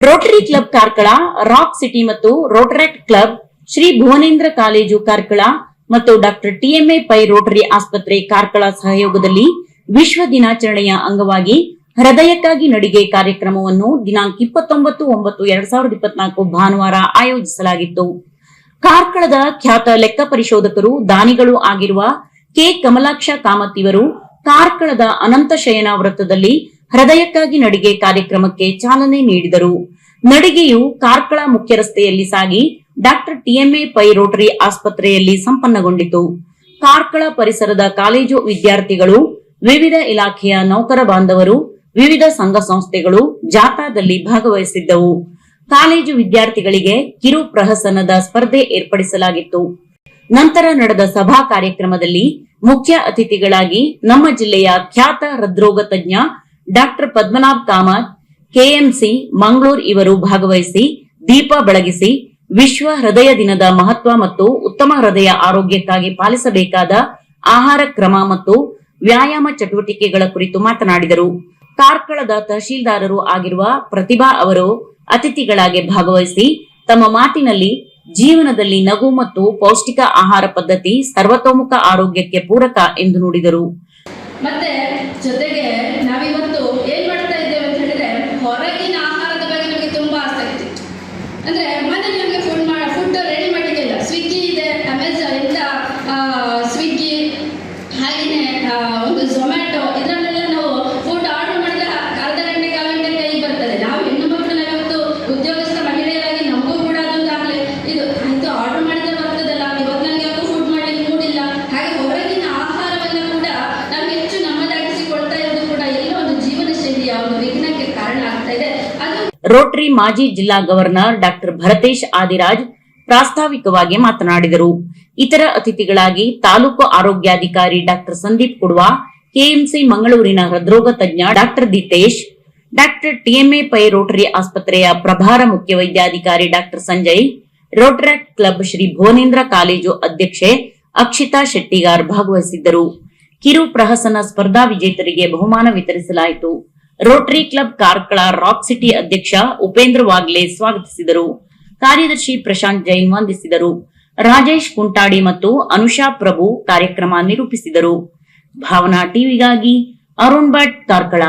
Rotary club Karkala rock city ಮತ್ತು rotaract club Shri Bhuvanendra college Karkala ಮತ್ತು doctor TMA Pai Rotary ಆಸ್ಪತ್ರೆ ಕಾರ್ಕಳ ಸಹಯೋಗದಲ್ಲಿ ವಿಶ್ವ ದಿನಾಚರಣೆಯ ಅಂಗವಾಗಿ ಹೃದಯಕ್ಕಾಗಿ ನಡಿಗೆ ಕಾರ್ಯಕ್ರಮವನ್ನು ದಿನಾಂಕ ಇಪ್ಪತ್ತೊಂಬತ್ತು, ಒಂಬತ್ತು, ಎರಡ್ ಸಾವಿರದ ಇಪ್ಪತ್ನಾಲ್ಕು ಭಾನುವಾರ ಆಯೋಜಿಸಲಾಗಿತ್ತು. ಕಾರ್ಕಳದ ಖ್ಯಾತ ಲೆಕ್ಕ ಪರಿಶೋಧಕರು, ದಾನಿಗಳು ಆಗಿರುವ ಕೆ. ಕಮಲಾಕ್ಷ ಕಾಮತ್ ಇವರು ಕಾರ್ಕಳದ ಅನಂತ ಶಯನ ವೃತ್ತದಲ್ಲಿ ಹೃದಯಕ್ಕಾಗಿ ನಡಿಗೆ ಕಾರ್ಯಕ್ರಮಕ್ಕೆ ಚಾಲನೆ ನೀಡಿದರು. ನಡಿಗೆಯು ಕಾರ್ಕಳ ಮುಖ್ಯ ರಸ್ತೆಯಲ್ಲಿ ಸಾಗಿ ಡಾಕ್ಟರ್ ಟಿಎಂಎ ಪೈ ರೋಟರಿ ಆಸ್ಪತ್ರೆಯಲ್ಲಿ ಸಂಪನ್ನಗೊಂಡಿತು. ಕಾರ್ಕಳ ಪರಿಸರದ ಕಾಲೇಜು ವಿದ್ಯಾರ್ಥಿಗಳು, ವಿವಿಧ ಇಲಾಖೆಯ ನೌಕರ ಬಾಂಧವರು, ವಿವಿಧ ಸಂಘ ಸಂಸ್ಥೆಗಳು ಜಾಥಾದಲ್ಲಿ ಭಾಗವಹಿಸಿದ್ದವು. ಕಾಲೇಜು ವಿದ್ಯಾರ್ಥಿಗಳಿಗೆ ಕಿರು ಪ್ರಹಸನದ ಸ್ಪರ್ಧೆ ಏರ್ಪಡಿಸಲಾಗಿತ್ತು. ನಂತರ ನಡೆದ ಸಭಾ ಕಾರ್ಯಕ್ರಮದಲ್ಲಿ ಮುಖ್ಯ ಅತಿಥಿಗಳಾಗಿ ನಮ್ಮ ಜಿಲ್ಲೆಯ ಖ್ಯಾತ ಹೃದ್ರೋಗ ತಜ್ಞ ಡಾಕ್ಟರ್ ಪದ್ಮನಾಭ್ ಕಾಮತ್, ಕೆಎಂಸಿ, ಮಂಗಳೂರು ಇವರು ಭಾಗವಹಿಸಿ, ದೀಪ ಬೆಳಗಿಸಿ, ವಿಶ್ವ ಹೃದಯ ದಿನದ ಮಹತ್ವ ಮತ್ತು ಉತ್ತಮ ಹೃದಯ ಆರೋಗ್ಯಕ್ಕಾಗಿ ಪಾಲಿಸಬೇಕಾದ ಆಹಾರ ಕ್ರಮ ಮತ್ತು ವ್ಯಾಯಾಮ ಚಟುವಟಿಕೆಗಳ ಕುರಿತು ಮಾತನಾಡಿದರು. ಕಾರ್ಕಳದ ತಹಶೀಲ್ದಾರರು ಆಗಿರುವ ಪ್ರತಿಭಾ ಅವರು ಅತಿಥಿಗಳಾಗಿ ಭಾಗವಹಿಸಿ, ತಮ್ಮ ಮಾತಿನಲ್ಲಿ ಜೀವನದಲ್ಲಿ ನಗು ಮತ್ತು ಪೌಷ್ಟಿಕ ಆಹಾರ ಪದ್ಧತಿ ಸರ್ವತೋಮುಖ ಆರೋಗ್ಯಕ್ಕೆ ಪೂರಕ ಎಂದು ನುಡಿದರು. ಮತ್ತೆ ಜೊತೆಗೆ ಅಂದ್ರೆ ಮನೇಲಿ ನಮಗೆ ರೋಟರಿ ಮಾಜಿ ಜಿಲ್ಲಾ ಗವರ್ನರ್ ಡಾಕ್ಟರ್ ಭರತೇಶ್ ಆದಿರಾಜ್ ಪ್ರಾಸ್ತಾವಿಕವಾಗಿ ಮಾತನಾಡಿದರು. ಇತರ ಅತಿಥಿಗಳಾಗಿ ತಾಲೂಕು ಆರೋಗ್ಯಾಧಿಕಾರಿ ಡಾಕ್ಟರ್ ಸಂದೀಪ್ ಕುಡ್ವಾ, ಕೆಎಂಸಿ ಮಂಗಳೂರಿನ ಹೃದ್ರೋಗ ತಜ್ಞ doctor Ditesh, doctor TMA Pai rotary ಆಸ್ಪತ್ರೆಯ ಪ್ರಭಾರ ಮುಖ್ಯ ವೈದ್ಯಾಧಿಕಾರಿ doctor Sanjay rotaract club Shri Bhuvanendra college ಅಧ್ಯಕ್ಷೆ ಅಕ್ಷಿತಾ ಶೆಟ್ಟಿಗಾರ್ ಭಾಗವಹಿಸಿದ್ದರು. ಕಿರು ಪ್ರಹಸನ ಸ್ಪರ್ಧಾ ವಿಜೇತರಿಗೆ ಬಹುಮಾನ ವಿತರಿಸಲಾಯಿತು. Rotary club Karkala rock city ಅಧ್ಯಕ್ಷ ಉಪೇಂದ್ರ ವಾಗ್ಲೆ ಸ್ವಾಗತಿಸಿದರು. ಕಾರ್ಯದರ್ಶಿ ಪ್ರಶಾಂತ್ ಜೈನ್ ವಂದಿಸಿದರು. ರಾಜೇಶ್ ಕುಂಟಾಡಿ ಮತ್ತು ಅನುಷಾ ಪ್ರಭು ಕಾರ್ಯಕ್ರಮ ನಿರೂಪಿಸಿದರು. ಭಾವನಾ ಟಿವಿಗಾಗಿ ಅರುಣ್ ಭಟ್ ಕಾರ್ಕಳ.